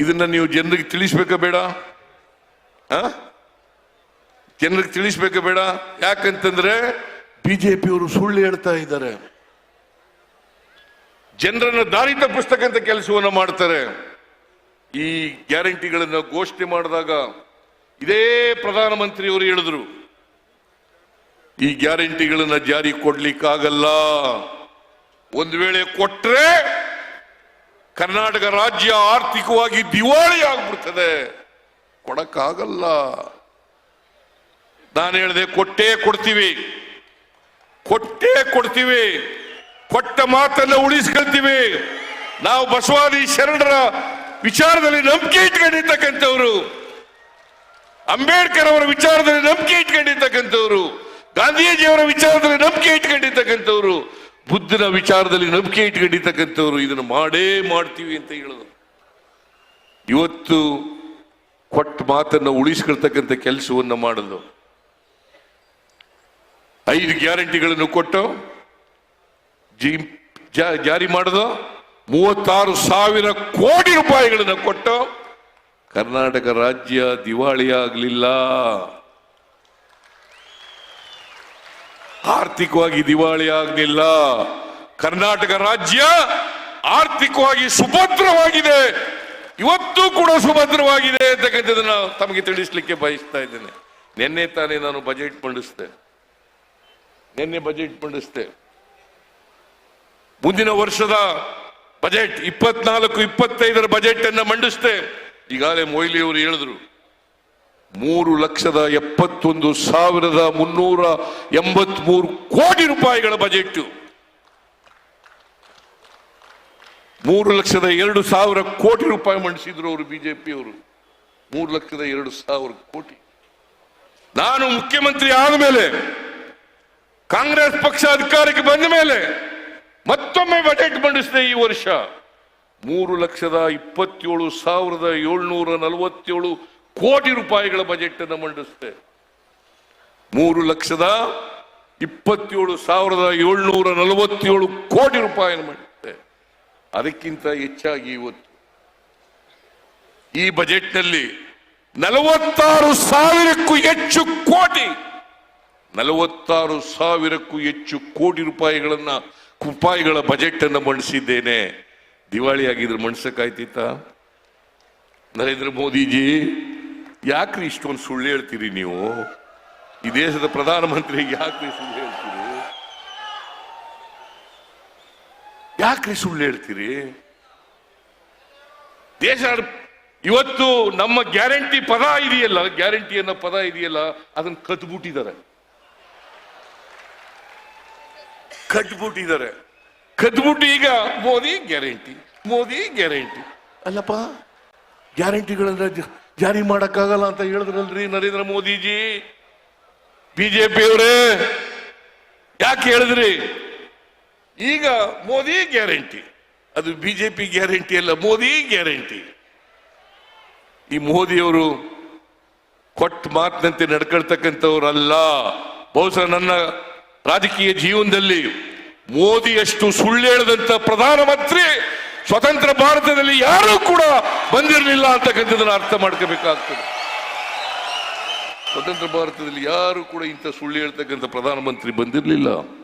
ಇದನ್ನ ನೀವು ಜನರಿಗೆ ತಿಳಿಸ್ಬೇಕ ಬೇಡ? ಜನರಿಗೆ ತಿಳಿಸ್ಬೇಕ ಬೇಡ? ಯಾಕಂತಂದ್ರೆ ಬಿಜೆಪಿಯವರು ಸುಳ್ಳು ಹೇಳ್ತಾ ಇದ್ದಾರೆ. ಜನರನ್ನು ದಾರಿ ಅಂತ ಕೆಲಸವನ್ನು ಮಾಡ್ತಾರೆ. ಈ ಗ್ಯಾರಂಟಿಗಳನ್ನ ಘೋಷಣೆ ಮಾಡಿದಾಗ ಇದೇ ಪ್ರಧಾನಮಂತ್ರಿಯವರು ಹೇಳಿದ್ರು, ಈ ಗ್ಯಾರಂಟಿಗಳನ್ನ ಜಾರಿ ಕೊಡ್ಲಿಕ್ಕಾಗಲ್ಲ. ಒಂದು ವೇಳೆ ಕೊಟ್ರೆ ಕರ್ನಾಟಕ ರಾಜ್ಯ ಆರ್ಥಿಕವಾಗಿ ದಿವಾಳಿ ಆಗ್ಬಿಡ್ತದೆ ಕೊಡಕ್ಕಾಗಲ್ಲ. ನಾನು ಹೇಳಿದೆ ಕೊಟ್ಟೇ ಕೊಡ್ತೀವಿ. ಕೊಟ್ಟೇ ಕೊಡ್ತೀವಿ. ಕೊಟ್ಟ ಮಾತನ್ನ ಉಳಿಸ್ಕೊಳ್ತೀವಿ. ನಾವು ಬಸವಾದಿ ಶರಣರ ವಿಚಾರದಲ್ಲಿ ನಂಬಿಕೆ ಇಟ್ಕೊಂಡಿರ್ತಕ್ಕಂಥವ್ರು. ಅಂಬೇಡ್ಕರ್ ಅವರ ವಿಚಾರದಲ್ಲಿ ನಂಬಿಕೆ ಇಟ್ಕೊಂಡಿರ್ತಕ್ಕಂಥವ್ರು. ಗಾಂಧೀಜಿಯವರ ವಿಚಾರದಲ್ಲಿ ನಂಬಿಕೆ ಇಟ್ಕೊಂಡಿರ್ತಕ್ಕಂಥವ್ರು. ಬುದ್ಧನ ವಿಚಾರದಲ್ಲಿ ನಂಬಿಕೆ ಇಟ್ಕೊಂಡಿರ್ತಕ್ಕಂಥವ್ರು ಇದನ್ನು ಮಾಡೇ ಮಾಡ್ತೀವಿ ಅಂತ ಹೇಳಿದ್ರು ಇವತ್ತು ಕೊಟ್ಟ ಮಾತನ್ನು ಉಳಿಸ್ಕೊಳ್ತಕ್ಕಂಥ ಕೆಲಸವನ್ನು ಮಾಡೋದು ಐದು ಗ್ಯಾರಂಟಿಗಳನ್ನು ಕೊಟ್ಟು ಜಾ- ಜಾರಿ ಮಾಡಿದ. ಮೂವತ್ತಾರು ಸಾವಿರ ಕೋಟಿ ರೂಪಾಯಿಗಳನ್ನು ಕೊಟ್ಟು ಕರ್ನಾಟಕ ರಾಜ್ಯ ದಿವಾಳಿ ಆಗಲಿಲ್ಲ ಆರ್ಥಿಕವಾಗಿ ದಿವಾಳಿ ಆಗಲಿಲ್ಲ. ಕರ್ನಾಟಕ ರಾಜ್ಯ ಆರ್ಥಿಕವಾಗಿ ಸುಭದ್ರವಾಗಿದೆ. ಇವತ್ತು ಕೂಡ ಸುಭದ್ರವಾಗಿದೆ ಅಂತಕ್ಕಂಥದ್ದನ್ನ ತಮಗೆ ತಿಳಿಸ್ಲಿಕ್ಕೆ ಬಯಸ್ತಾ ಇದ್ದೇನೆ. ನಿನ್ನೆ ತಾನೇ ನಾನು ಬಜೆಟ್ ಮಂಡಿಸಿದೆ. ನಿನ್ನೆ ಬಜೆಟ್ ಮಂಡಿಸಿದೆ. ಮುಂದಿನ ವರ್ಷದ ಬಜೆಟ್ ಇಪ್ಪತ್ನಾಲ್ಕು, ಇಪ್ಪತ್ತೈದರ ಬಜೆಟ್ ಅನ್ನ ಮಂಡಿಸಿದೆ. ಈಗಾಗಲೇ ಮೊಯ್ಲಿ ಅವರು ಹೇಳಿದ್ರು ಮೂರು ಲಕ್ಷದ ಎಪ್ಪತ್ತೊಂದು ಸಾವಿರದ ಮುನ್ನೂರ ಎಂಬತ್ಮೂರು ಕೋಟಿ ರೂಪಾಯಿಗಳ ಬಜೆಟ್ ಮೂರು ಲಕ್ಷದ ಎರಡು ಸಾವಿರ ಕೋಟಿ ರೂಪಾಯಿ ಮಂಡಿಸಿದ್ರು ಅವರು ಬಿಜೆಪಿ ಅವರು ಮೂರು ಲಕ್ಷದ ಎರಡು ಸಾವಿರ ಕೋಟಿ. ನಾನು ಮುಖ್ಯಮಂತ್ರಿ ಆದ ಮೇಲೆ, ಕಾಂಗ್ರೆಸ್ ಪಕ್ಷ ಅಧಿಕಾರಕ್ಕೆ ಬಂದ ಮೇಲೆ ಮತ್ತೊಮ್ಮೆ ಬಜೆಟ್ ಮಂಡಿಸಿದೆ ಈ ವರ್ಷ. ಮೂರು ಲಕ್ಷದ ಇಪ್ಪತ್ತೇಳು ಸಾವಿರದ ಏಳ್ನೂರ ನಲವತ್ತೇಳು ಕೋಟಿ ರೂಪಾಯಿಗಳ ಬಜೆಟ್ ಅನ್ನು ಮಂಡಿಸಿದೆ. ಮೂರು ಲಕ್ಷದ ಇಪ್ಪತ್ತೇಳು ಸಾವಿರದ ಏಳ್ನೂರ ನಲವತ್ತೇಳು ಕೋಟಿ ರೂಪಾಯಿ ಮಾಡಿದೆ ಅದಕ್ಕಿಂತ ಹೆಚ್ಚಾಗಿ ಇವತ್ತು. ಈ ಬಜೆಟ್ನಲ್ಲಿ ನಲವತ್ತಾರು ಸಾವಿರಕ್ಕೂ ಹೆಚ್ಚು ಕೋಟಿ, ನಲವತ್ತಾರು ಸಾವಿರಕ್ಕೂ ಹೆಚ್ಚು ಕೋಟಿ ರೂಪಾಯಿಗಳನ್ನ ರೂಪಾಯಿಗಳ ಬಜೆಟ್ ಅನ್ನು ಮಂಡಿಸಿದ್ದೇನೆ. ದಿವಾಳಿ ಆಗಿದ್ರೆ ಮಂಡಿಸಕ್ಕಾಯ್ತಿತ್ತ? ನರೇಂದ್ರ ಮೋದಿಜಿ ಯಾಕ್ರಿ ಇಷ್ಟೊಂದು ಸುಳ್ಳು ಹೇಳ್ತೀರಿ ನೀವು? ಈ ದೇಶದ ಪ್ರಧಾನಮಂತ್ರಿ ಯಾಕ್ರಿ ಸುಳ್ಳು ಹೇಳ್ತೀರಿ? ಯಾಕ್ರಿ ಸುಳ್ಳು ಹೇಳ್ತೀರಿ? ದೇಶ ಇವತ್ತು ನಮ್ಮ ಗ್ಯಾರಂಟಿ ಪದ ಇದೆಯಲ್ಲ, ಗ್ಯಾರಂಟಿ ಅನ್ನೋ ಪದ ಇದೆಯಲ್ಲ, ಅದನ್ನ ಕದ್ಬಿಟ್ಟಿದ್ದಾರೆ ಕಟ್ಬಿಟ್ಟಿದ್ದಾರೆ. ಕದ್ಬಿಟ್ಟು ಈಗ ಮೋದಿ ಗ್ಯಾರಂಟಿ ಮೋದಿ ಗ್ಯಾರಂಟಿ. ಅಲ್ಲಪ್ಪ ಗ್ಯಾರಂಟಿಗಳನ್ನ ಜ- ಜಾರಿ ಮಾಡಕ್ಕಾಗಲ್ಲ ಅಂತ ಹೇಳಿದ್ರಲ್ರಿ ನರೇಂದ್ರ ಮೋದಿಜಿ? ಬಿಜೆಪಿ ಅವರೇ ಯಾಕೆ ಹೇಳಿದ್ರಿ? ಈಗ ಮೋದಿ ಗ್ಯಾರಂಟಿ. ಅದು ಬಿಜೆಪಿ ಗ್ಯಾರಂಟಿ ಅಲ್ಲ, ಮೋದಿ ಗ್ಯಾರಂಟಿ. ಈ ಮೋದಿಯವರು ಕೊಟ್ಟ ಮಾತಿನಂತೆ ನಡ್ಕೊಳ್ತಕ್ಕಂಥವ್ರಲ್ಲ. ಬಹುಶಃ ನನ್ನ ರಾಜಕೀಯ ಜೀವನದಲ್ಲಿ ಮೋದಿಯಷ್ಟು ಸುಳ್ಳು ಹೇಳದಂತ ಪ್ರಧಾನಮಂತ್ರಿ, ಸ್ವತಂತ್ರ ಭಾರತದಲ್ಲಿ ಯಾರೂ ಕೂಡ ಬಂದಿರಲಿಲ್ಲ ಅಂತಕ್ಕಂಥದ್ದನ್ನು ಅರ್ಥ ಮಾಡ್ಕೋಬೇಕಾಗ್ತದೆ. ಸ್ವತಂತ್ರ ಭಾರತದಲ್ಲಿ ಯಾರು ಕೂಡ ಇಂಥ ಸುಳ್ಳು ಹೇಳ್ತಕ್ಕಂಥ ಪ್ರಧಾನಮಂತ್ರಿ ಬಂದಿರಲಿಲ್ಲ.